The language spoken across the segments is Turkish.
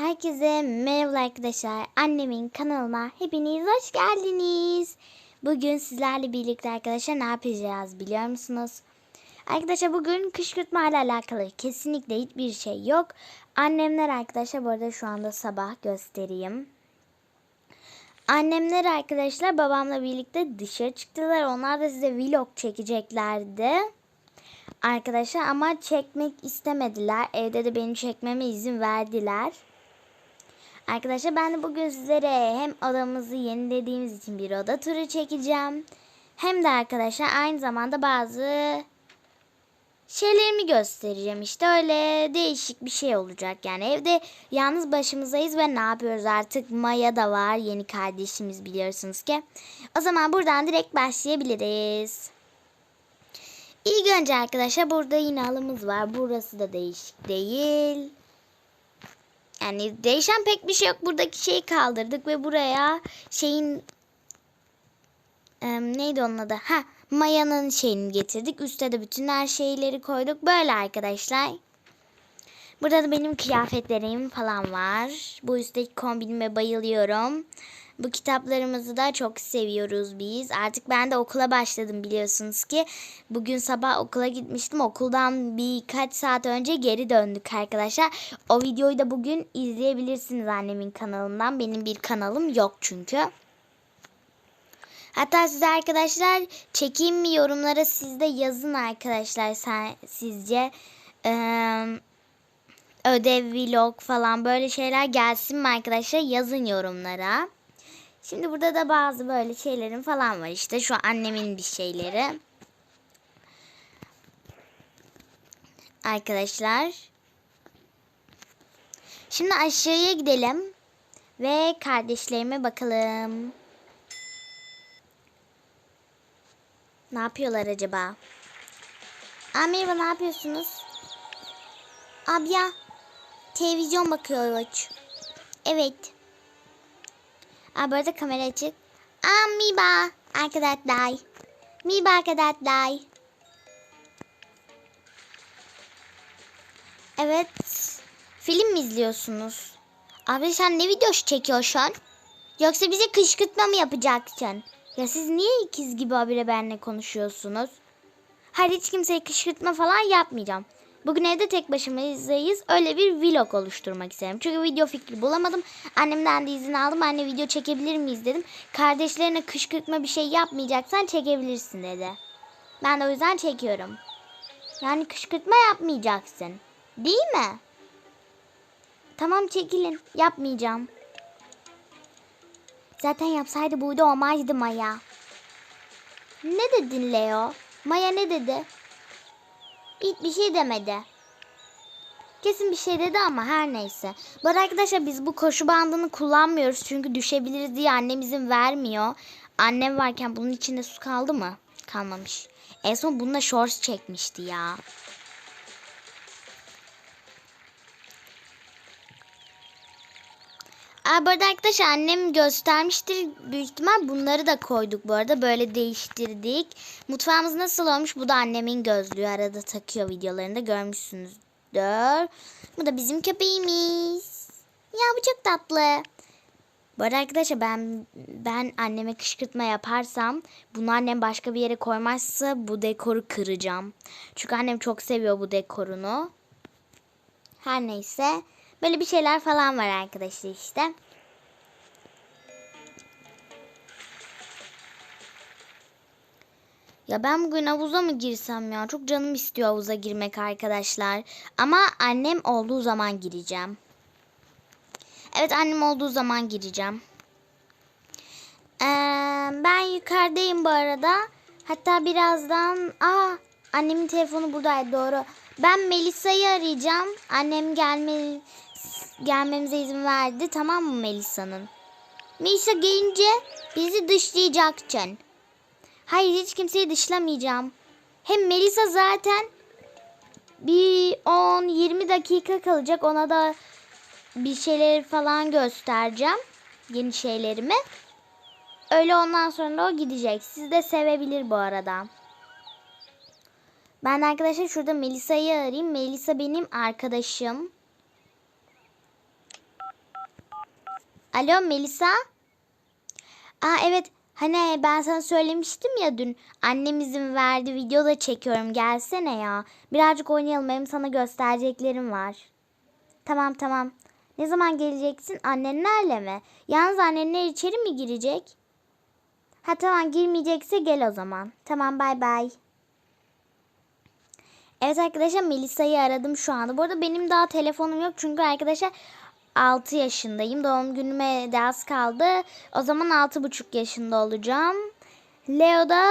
Herkese merhaba arkadaşlar. Annemin kanalıma hepiniz hoş geldiniz. Bugün sizlerle birlikte arkadaşlar ne yapacağız biliyor musunuz? Arkadaşlar bugün kışkırtma ile alakalı kesinlikle hiçbir şey yok. Annemler arkadaşlar bu arada şu anda sabah göstereyim. Annemler arkadaşlar babamla birlikte dışarı çıktılar. Onlar da size vlog çekeceklerdi. Arkadaşlar ama çekmek istemediler. Evde de benim çekmeme izin verdiler. Arkadaşlar ben de bugün sizlere hem odamızı yenilediğimiz için bir oda turu çekeceğim. Hem de arkadaşlar aynı zamanda bazı şeylerimi göstereceğim. İşte öyle değişik bir şey olacak. Yani evde yalnız başımızdayız ve ne yapıyoruz artık? Maya da var yeni kardeşimiz biliyorsunuz ki. O zaman buradan direkt başlayabiliriz. İlk önce arkadaşlar burada yine halımız var. Burası da değişik değil. Yani değişen pek bir şey yok. Buradaki şeyi kaldırdık ve buraya şeyin em, neydi onun adı? Ha, mayanın şeyini getirdik. Üste de bütün her şeyleri koyduk. Böyle arkadaşlar. Burada da benim kıyafetlerim falan var. Bu üstteki kombinime bayılıyorum. Bu kitaplarımızı da çok seviyoruz biz. Artık ben de okula başladım biliyorsunuz ki. Bugün sabah okula gitmiştim. Okuldan birkaç saat önce geri döndük arkadaşlar. O videoyu da bugün izleyebilirsiniz annemin kanalından. Benim bir kanalım yok çünkü. Hatta size arkadaşlar çekeyim mi yorumlara siz de yazın arkadaşlar sen, sizce. Ee, ödev, vlog falan böyle şeyler gelsin mi arkadaşlar? Yazın yorumlara. Şimdi burada da bazı böyle şeylerin falan var işte. Şu annemin bir şeyleri. Arkadaşlar. Şimdi aşağıya gidelim. Ve kardeşlerime bakalım. Ne yapıyorlar acaba? Aa, merhaba ne yapıyorsunuz? Abi ya. Televizyon bakıyoruz. Evet. Aa, bu arada kamera açık. Aa, Miba arkadaşlar. Miba arkadaşlar. Evet. Film mi izliyorsunuz? Abi sen ne videosu çekiyorsun? Yoksa bize kışkırtma mı yapacaksın? Ya siz niye ikiz gibi habire benimle konuşuyorsunuz? Hayır hiç kimseye kışkırtma falan yapmayacağım. Bugün evde tek başımayız. Öyle bir vlog oluşturmak istedim. Çünkü video fikri bulamadım. Annemden de izin aldım. Anne video çekebilir miyiz dedim. Kardeşlerine kışkırtma bir şey yapmayacaksan çekebilirsin dedi. Ben de o yüzden çekiyorum. Yani kışkırtma yapmayacaksın. Değil mi? Tamam çekilin. Yapmayacağım. Zaten yapsaydı buydu olmazdı Maya. Ne dedin Leo? Maya ne dedi? Hiçbir şey demedi. Kesin bir şey dedi ama her neyse. Bu arkadaşlar biz bu koşu bandını kullanmıyoruz. Çünkü düşebiliriz diye annem izin vermiyor. Annem varken bunun içinde su kaldı mı? Kalmamış. En son bununla shorts çekmişti ya. Aa, bu arada arkadaşlar annem göstermiştir. Büyük ihtimal bunları da koyduk bu arada. Böyle değiştirdik. Mutfağımız nasıl olmuş? Bu da annemin gözlüğü. Arada takıyor videolarında görmüşsünüzdür. Bu da bizim köpeğimiz. Ya bu çok tatlı. Bu arada arkadaşlar ben ben anneme kışkırtma yaparsam bunu annem başka bir yere koymazsa bu dekoru kıracağım. Çünkü annem çok seviyor bu dekorunu. Her neyse. Böyle bir şeyler falan var arkadaşlar işte. Ya ben bugün havuza mı girsem ya? Çok canım istiyor havuza girmek arkadaşlar. Ama annem olduğu zaman gireceğim. Evet annem olduğu zaman gireceğim. Ee, ben yukarıdayım bu arada. Hatta birazdan... Aa, annemin telefonu buradaydı doğru. Ben Melisa'yı arayacağım. Annem gelme, gelmemize izin verdi. Tamam mı Melisa'nın? Melisa gelince bizi dışlayacaksın. Hayır hiç kimseyi dışlamayacağım. Hem Melisa zaten bir 10-20 dakika kalacak. Ona da bir şeyleri falan göstereceğim. Yeni şeylerimi. Öyle ondan sonra o gidecek. Sizi de sevebilir bu arada. Ben arkadaşlar şurada Melisa'yı arayayım. Melisa benim arkadaşım. Alo Melisa? Aa evet hani ben sana söylemiştim ya dün annem izin verdi video da çekiyorum gelsene ya. Birazcık oynayalım benim sana göstereceklerim var. Tamam tamam. Ne zaman geleceksin annenlerle mi? Yalnız annenler içeri mi girecek? Ha tamam girmeyecekse gel o zaman. Tamam bay bay. Evet arkadaşlar Melisa'yı aradım şu anda. Bu arada benim daha telefonum yok çünkü arkadaşlar 6 yaşındayım. Doğum günüme de az kaldı. O zaman 6,5 yaşında olacağım. Leo da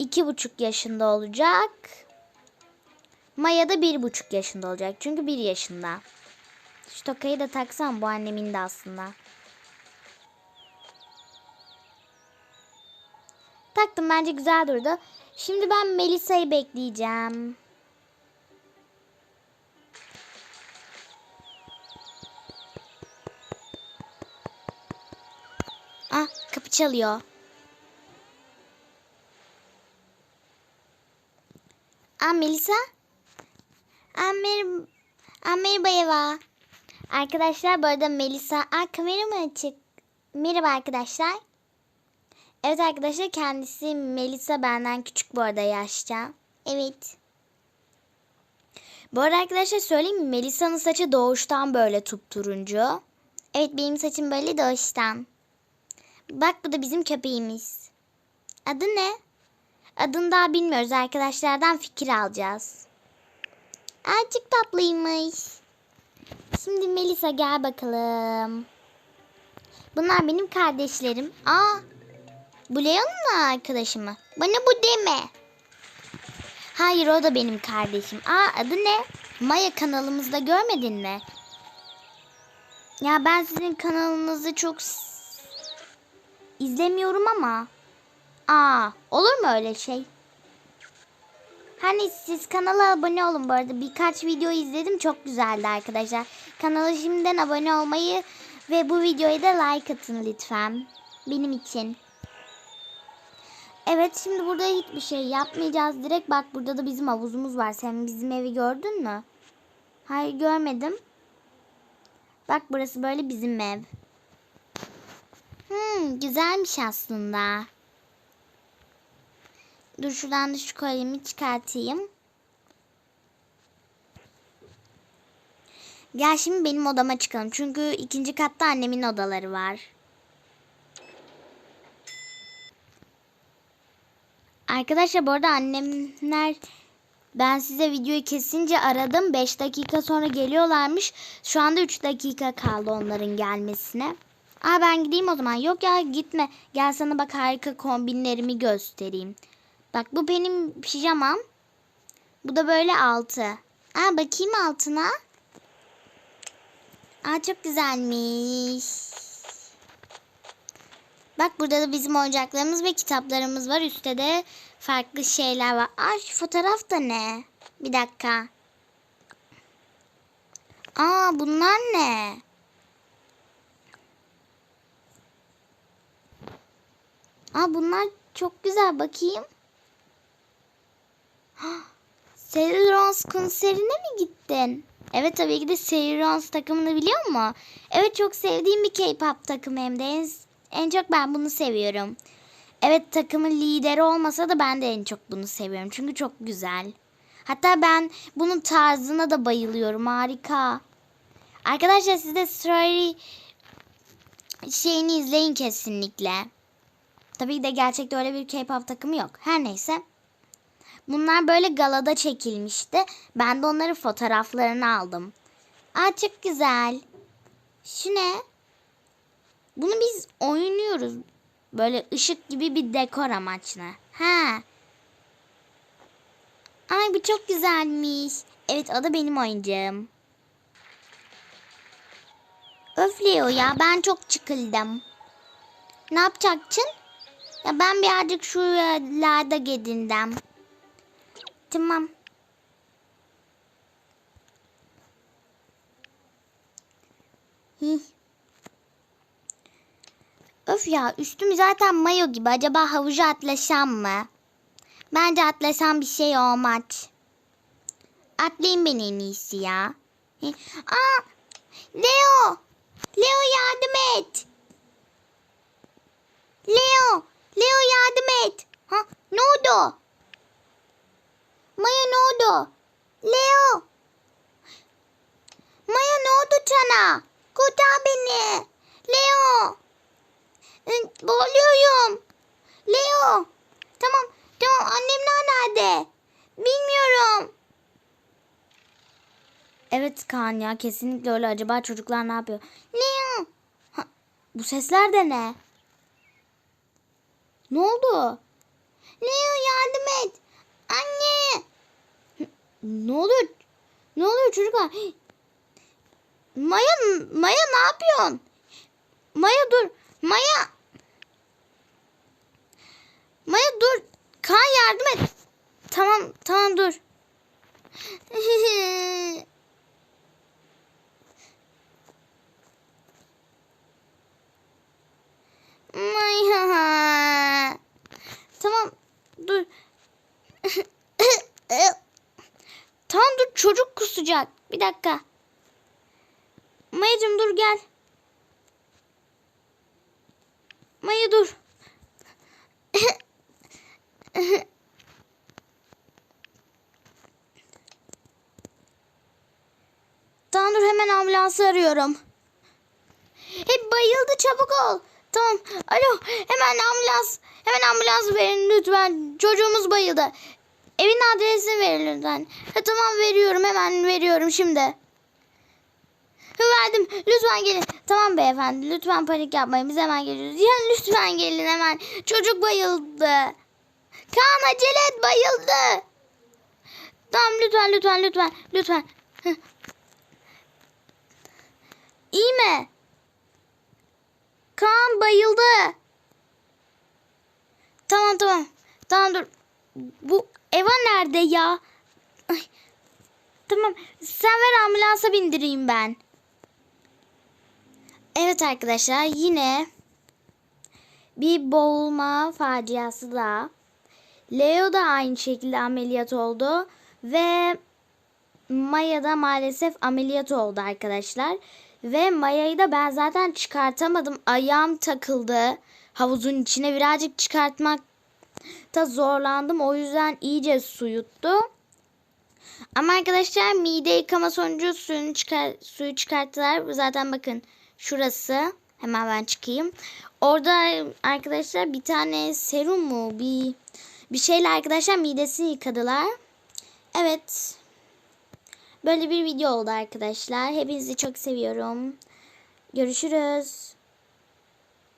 2,5 yaşında olacak. Maya da 1,5 yaşında olacak. Çünkü 1 yaşında. Şu tokayı da taksam bu annemin de aslında. Taktım bence güzel durdu. Şimdi ben Melisa'yı bekleyeceğim. Çalıyor. Aa Melisa. Aa, mer Aa, merhaba Eva. Arkadaşlar bu arada Melisa. Aa kamera mı açık? Merhaba arkadaşlar. Evet arkadaşlar kendisi Melisa benden küçük bu arada yaşça. Evet. Bu arada arkadaşlar söyleyeyim? Melisa'nın saçı doğuştan böyle turuncu. Evet benim saçım böyle doğuştan. Bak bu da bizim köpeğimiz. Adı ne? Adını daha bilmiyoruz. Arkadaşlardan fikir alacağız. Çok tatlıymış. Şimdi Melisa gel bakalım. Bunlar benim kardeşlerim. Aa, bu Leon'un arkadaşı mı? Bana bu deme. Hayır o da benim kardeşim. Aa adı ne? Maya kanalımızda görmedin mi? Ya ben sizin kanalınızı çok izlemiyorum ama. Aa olur mu öyle şey? Hani siz kanala abone olun bu arada. Birkaç video izledim. Çok güzeldi arkadaşlar. Kanala şimdiden abone olmayı ve bu videoya da like atın lütfen. Benim için. Evet şimdi burada hiçbir şey yapmayacağız. Direkt bak burada da bizim havuzumuz var. Sen bizim evi gördün mü? Hayır görmedim. Bak burası böyle bizim ev. Güzelmiş aslında. Dur şuradan da şu kolyemi çıkartayım. Gel şimdi benim odama çıkalım. Çünkü ikinci katta annemin odaları var. Arkadaşlar bu arada annemler ben size videoyu kesince aradım. 5 dakika sonra geliyorlarmış. Şu anda 3 dakika kaldı onların gelmesine. Aa ben gideyim o zaman. Yok ya gitme. Gel sana bak harika kombinlerimi göstereyim. Bak bu benim pijamam. Bu da böyle altı. Aa bakayım altına. Aa çok güzelmiş. Bak burada da bizim oyuncaklarımız ve kitaplarımız var. Üstte de farklı şeyler var. Aa şu fotoğraf da ne? Bir dakika. Aa bunlar ne? Aa bunlar çok güzel bakayım. Serirons konserine mi gittin? Evet tabii ki de Serirons takımını biliyor musun? Evet çok sevdiğim bir K-pop takımı hem de en, en çok ben bunu seviyorum. Evet takımın lideri olmasa da ben de en çok bunu seviyorum. Çünkü çok güzel. Hatta ben bunun tarzına da bayılıyorum. Harika. Arkadaşlar siz de Story şeyini izleyin kesinlikle. Tabii de gerçekte öyle bir K-pop takımı yok. Her neyse. Bunlar böyle galada çekilmişti. Ben de onların fotoğraflarını aldım. Aa çok güzel. Şu ne? Bunu biz oynuyoruz. Böyle ışık gibi bir dekor amaçlı. Ha. Ay bu çok güzelmiş. Evet o da benim oyuncağım. Öf Leo ya ben çok çıkıldım. Ne yapacaksın? Ya ben birazcık şuralarda gedindim. Tamam. Hih. Öf ya üstüm zaten mayo gibi. Acaba havuca atlasam mı? Bence atlasam bir şey olmaz. Atlayayım ben en iyisi ya. Hih. Aa, Leo. Leo yardım et. Leo. Leo yardım et. Ha ne oldu? Maya ne oldu? Leo. Maya ne oldu sana? Kurtar beni. Leo. Boğuluyorum. Leo. Tamam. Tamam annemler nerede? Bilmiyorum. Evet Kaan ya kesinlikle öyle. Acaba çocuklar ne yapıyor? Leo. Ha, bu sesler de ne? Ne oldu? Leo yardım et. Anne. Ne oluyor? Ne oluyor çocuklar? Maya, Maya ne yapıyorsun? Maya dur. Maya. Maya dur. Kaan yardım et. Tamam, tamam dur. Maya. Tamam, dur. tamam dur kusacak. Bir dakika. Mayacım dur gel. Maya dur. tamam dur hemen ambulansı arıyorum. Hep bayıldı çabuk ol. Tamam. Alo hemen ambulans hemen ambulans verin lütfen. Çocuğumuz bayıldı. Evin adresini verin lütfen. Ha, tamam veriyorum hemen veriyorum şimdi. Ha, Verdim. Lütfen gelin. Tamam beyefendi. Lütfen panik yapmayın. Biz hemen geliyoruz. Ya lütfen gelin hemen. Çocuk bayıldı. Kaan acele et bayıldı. Tamam lütfen lütfen lütfen. Lütfen. İyi mi? Kaan bayıldı. Tamam tamam. Tamam dur. Bu Eva nerede ya? Ay. Tamam. Sen ver ambulansa bindireyim ben. Evet arkadaşlar yine bir boğulma faciası da. Leo da aynı şekilde ameliyat oldu ve Maya da maalesef ameliyat oldu arkadaşlar. Ve Maya'yı da ben zaten çıkartamadım. Ayağım takıldı havuzun içine. Birazcık çıkartmakta zorlandım. O yüzden iyice su yuttu. Ama arkadaşlar mide yıkama sonucu suyunu çıkar, suyu çıkarttılar. Zaten bakın şurası. Hemen ben çıkayım. Orada arkadaşlar bir tane serum mu bir bir şeyle arkadaşlar midesini yıkadılar. Evet. Böyle bir video oldu arkadaşlar. Hepinizi çok seviyorum. Görüşürüz.